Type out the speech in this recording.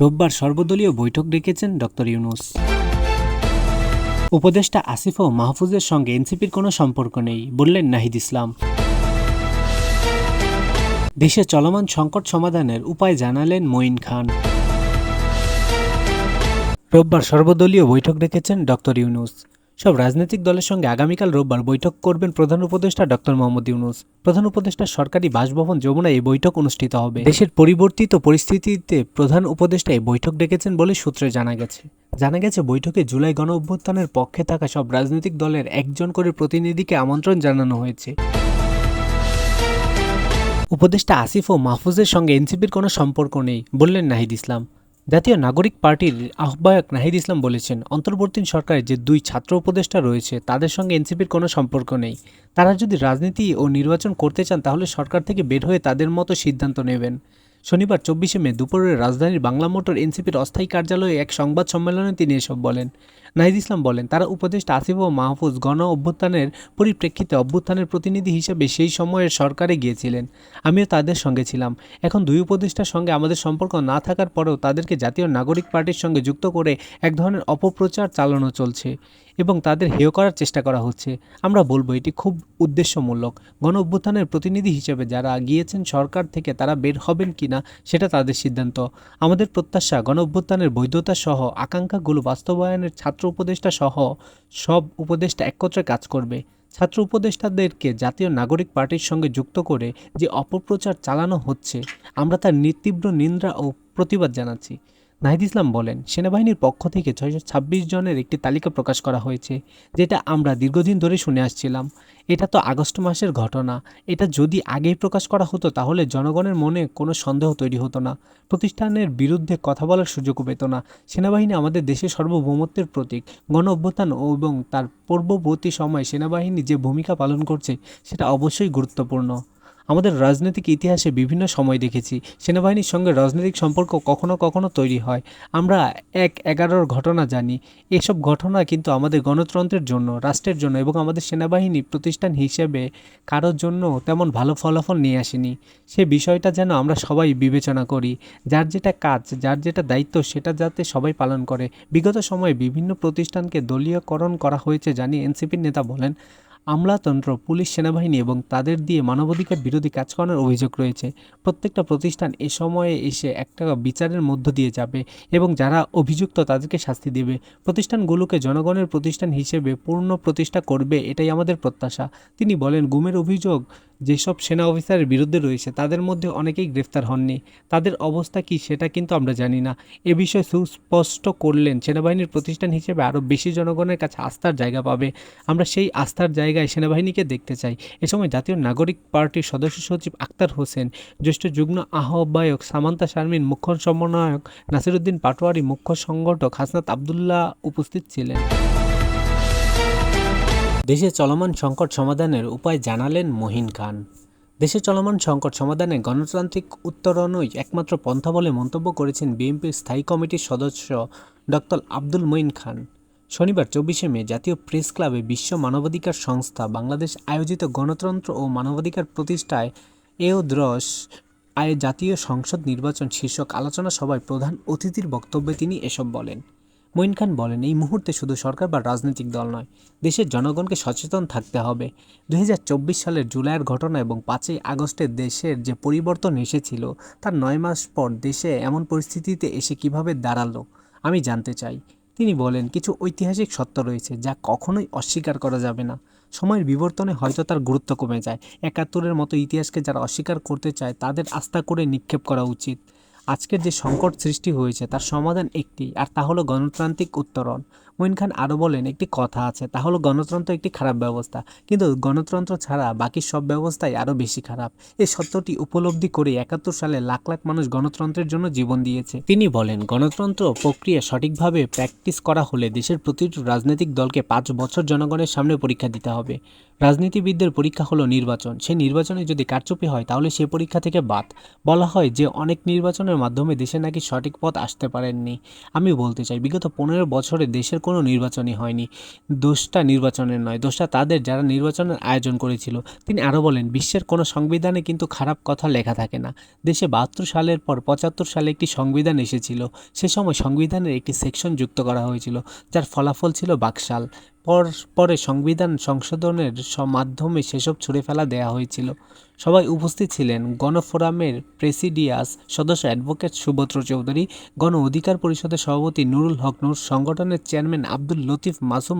রোববার সর্বদলীয় বৈঠক ডেকেছেন ডক্টর ইউনুস। উপদেষ্টা আসিফ ও মাহফুজের সঙ্গে এনসিপির কোনো সম্পর্ক নেই, বললেন নাহিদ ইসলাম। দেশে চলমান সংকট সমাধানের উপায় জানালেন মঈন খান। রোববার সর্বদলীয় বৈঠক ডেকেছেন ডক্টর ইউনুস। সব রাজনৈতিক দলের সঙ্গে আগামীকাল রোববার বৈঠক করবেন প্রধান উপদেষ্টা ডক্টর মোহাম্মদ ইউনুস। প্রধান উপদেষ্টা সরকারি বাসভবন যমুনায় এই বৈঠক অনুষ্ঠিত হবে। দেশের পরিবর্তিত পরিস্থিতিতে প্রধান উপদেষ্টা এই বৈঠক ডেকেছেন বলে সূত্রে জানা গেছে। জানা গেছে, বৈঠকে জুলাই গণ অভ্যুত্থানের পক্ষে থাকা সব রাজনৈতিক দলের একজন করে প্রতিনিধিকে আমন্ত্রণ জানানো হয়েছে। উপদেষ্টা আসিফ ও মাহফুজের সঙ্গে এনসিপির কোনো সম্পর্ক নেই, বললেন নাহিদ ইসলাম। জাতীয় নাগরিক পার্টির আহ্বায়ক নাহিদ ইসলাম বলেছেন, অন্তর্বর্তী সরকারে যে দুই ছাত্র উপদেষ্টা রয়েছে, তাদের সঙ্গে এনসিপির কোনো সম্পর্ক নেই। তারা যদি রাজনীতি ও নির্বাচন করতে চান, তাহলে সরকার থেকে বের হয়ে তাদের মতো সিদ্ধান্ত নেবেন। শনিবার চব্বিশে মে দুপুরে রাজধানীর বাংলা মোটর এনসিপির অস্থায়ী কার্যালয়ে এক সংবাদ সম্মেলনে তিনি এসব বলেন। নাহিদ ইসলাম বলেন, তারা উপদেষ্টা আসিফ ও মাহফুজ গণ অভ্যুত্থানের পরিপ্রেক্ষিতে অভ্যুত্থানের প্রতিনিধি হিসেবে সেই সময়ের সরকারে গিয়েছিলেন। আমিও তাদের সঙ্গে ছিলাম। এখন দুই উপদেষ্টার সঙ্গে আমাদের সম্পর্ক না থাকার পরেও তাদেরকে জাতীয় নাগরিক পার্টির সঙ্গে যুক্ত করে এক ধরনের অপপ্রচার চালানো চলছে এবং তাদের হেয় করার চেষ্টা করা হচ্ছে। আমরা বলব এটি খুব উদ্দেশ্যমূলক। গণ অভ্যুত্থানের প্রতিনিধি হিসেবে যারা গিয়েছেন সরকার থেকে তারা বের হবেন কিনা সেটা তাদের সিদ্ধান্ত। আমাদের প্রত্যাশা গণ অভ্যুত্থানের বৈধতা সহ আকাঙ্ক্ষাগুলো বাস্তবায়নের ছাত্র উপদেষ্টা সহ সব উপদেষ্টা একত্রে কাজ করবে। ছাত্র উপদেষ্টাদেরকে জাতীয় নাগরিক পার্টির সঙ্গে যুক্ত করে যে অপপ্রচার চালানো হচ্ছে, আমরা তার তীব্র নিন্দা ও প্রতিবাদ জানাচ্ছি। নাহিদ ইসলাম বলেন, সেনাবাহিনীর পক্ষ থেকে ছয়শো ছাব্বিশ জনের একটি তালিকা প্রকাশ করা হয়েছে, যেটা আমরা দীর্ঘদিন ধরে শুনে আসছিলাম। এটা তো আগস্ট মাসের ঘটনা। এটা যদি আগেই প্রকাশ করা হতো, তাহলে জনগণের মনে কোনো সন্দেহ তৈরি হতো না। প্রতিষ্ঠানের বিরুদ্ধে কথা বলার সুযোগও পেত না। সেনাবাহিনী আমাদের দেশের সার্বভৌমত্বের প্রতীক গণ অভ্যুত্থান এবং তার পূর্ববর্তী সময়ে সেনাবাহিনী যে ভূমিকা পালন করছে, সেটা অবশ্যই গুরুত্বপূর্ণ। আমাদের রাজনৈতিক ইতিহাসে বিভিন্ন সময় দেখেছি, সেনাবাহিনীর সঙ্গে রাজনৈতিক সম্পর্ক কখনো কখনো তৈরি হয়। আমরা এক এগারোর ঘটনা জানি। এসব ঘটনা কিন্তু আমাদের গণতন্ত্রের জন্য, রাষ্ট্রের জন্য এবং আমাদের সেনাবাহিনী প্রতিষ্ঠান হিসেবে কারোর জন্য তেমন ভালো ফলাফল নিয়ে আসেনি। সে বিষয়টা যেন আমরা সবাই বিবেচনা করি। যার যেটা কাজ, যার যেটা দায়িত্ব, সেটা যাতে সবাই পালন করে। বিগত সময়ে বিভিন্ন প্রতিষ্ঠানকে দলীয়করণ করা হয়েছে জানিয়ে এনসিপির নেতা বলেন আমলাতন্ত্র, পুলিশ সেনাবাহিনী এবং তাদের দিয়ে মানবাধিকার বিরোধী কাজ করার অভিযোগ রয়েছে। প্রত্যেকটা প্রতিষ্ঠান এ সময়ে এসে একটা বিচারের মধ্য দিয়ে যাবে এবং যারা অভিযুক্ত তাদেরকে শাস্তি দেবে। প্রতিষ্ঠানগুলোকে জনগণের প্রতিষ্ঠান হিসেবে পূর্ণ প্রতিষ্ঠা করবে এটাই আমাদের প্রত্যাশা। তিনি বলেন, গুমের অভিযোগ যেসব সেনা অফিসারের বিরুদ্ধে রয়েছে তাদের মধ্যে অনেকেই গ্রেফতার হননি। তাদের অবস্থা কী সেটা কিন্তু আমরা জানি না। এ বিষয়ে সুস্পষ্ট করলেন সেনাবাহিনীর প্রতিষ্ঠান হিসেবে আরও বেশি জনগণের কাছে আস্থার জায়গা পাবে। আমরা সেই আস্থার জায়গায় সেনাবাহিনীকে দেখতে চাই। এ সময় জাতীয় নাগরিক পার্টির সদস্য সচিব আক্তার হোসেন, জ্যেষ্ঠ যুগ্ম আহ্বায়ক সামান্তা শারমিন, মুখ্য সমন্বয়ক নাসিরুদ্দিন পাটোয়ারি, মুখ্য সংগঠক হাসনাত আবদুল্লাহ উপস্থিত ছিলেন। দেশে চলমান সংকট সমাধানের উপায় জানালেন মহিন খান। দেশে চলমান সংকট সমাধানে গণতান্ত্রিক উত্তরণই একমাত্র পন্থা বলে মন্তব্য করেছেন বিএনপির স্থায়ী কমিটির সদস্য ডক্টর আব্দুল মঈন খান। শনিবার চব্বিশে মে জাতীয় প্রেস ক্লাবে বিশ্ব মানবাধিকার সংস্থা বাংলাদেশ আয়োজিত গণতন্ত্র ও মানবাধিকার প্রতিষ্ঠায় এওদ্রস আয় জাতীয় সংসদ নির্বাচন শীর্ষক আলোচনা সভায় প্রধান অতিথির বক্তব্যে তিনি এসব বলেন। মঈন খান বলেন, এই মুহূর্তে শুধু সরকার বা রাজনৈতিক দল নয়, দেশের জনগণকে সচেতন থাকতে হবে। দু হাজার চব্বিশ সালের জুলাইয়ের ঘটনা এবং পাঁচই আগস্টে দেশের যে পরিবর্তন এসেছিল, তার নয় মাস পর দেশে এমন পরিস্থিতিতে এসে কীভাবে দাঁড়াল, আমি জানতে চাই। তিনি বলেন, কিছু ঐতিহাসিক সত্য রয়েছে যা কখনোই অস্বীকার করা যাবে না। সময়ের বিবর্তনে হয়তো তার গুরুত্ব কমে যায়। একাত্তরের মতো ইতিহাসকে যারা অস্বীকার করতে চায়, তাদের আস্থা করে নিক্ষেপ করা উচিত। আজকের যে সংকট সৃষ্টি হয়েছে, তার সমাধান একটি, আর তা হলো গণতান্ত্রিক উত্তরণ। মঈন খান আরও বলেন, একটি কথা আছে, তা হলো গণতন্ত্র একটি খারাপ ব্যবস্থা। কিন্তু গণতন্ত্র ছাড়া বাকি সব ব্যবস্থাই আরও বেশি খারাপ। এই সত্যটি উপলব্ধি করে একাত্তর সালে লাখ লাখ মানুষ গণতন্ত্রের জন্য জীবন দিয়েছে। তিনি বলেন, গণতন্ত্র প্রক্রিয়া সঠিকভাবে প্র্যাকটিস করা হলে দেশের প্রতিটি রাজনৈতিক দলকে পাঁচ বছর জনগণের সামনে পরীক্ষা দিতে হবে। রাজনীতিবিদদের পরীক্ষা হলো নির্বাচন। সেই নির্বাচনে যদি কারচুপি হয়, তাহলে সে পরীক্ষা থেকে বাদ। বলা হয় যে, অনেক নির্বাচনের মাধ্যমে দেশে নাকি সঠিক পথ আসতে পারেননি। আমি বলতে চাই, বিগত পনেরো বছরে দেশের কোনো নির্বাচনই হয়নি। দোষটা নির্বাচনের নয়, দোষটা তাদের যারা নির্বাচনের আয়োজন করেছিল। তিনি আরও বলেন, বিশ্বের কোনো সংবিধানে কিন্তু খারাপ কথা লেখা থাকে না। দেশে বাহাত্তর সালের পর পঁচাত্তর সালে একটি সংবিধান এসেছিল। সে সময় সংবিধানের একটি সেকশন যুক্ত করা হয়েছিল, যার ফলাফল ছিল বাকশাল। পর, পরে সংবিধান সংশোধনের মাধ্যমে সেসব ছুঁড়ে ফেলা দেয়া হয়েছিল। সবাই উপস্থিত ছিলেন। গণফোরামের প্রেসিডিয়াস সদস্য অ্যাডভোকেট সুভদ্র চৌধুরী, গণ অধিকার পরিষদের সভাপতি নুরুল হক নুর, সংগঠনের চেয়ারম্যান আব্দুল লতিফ মাসুম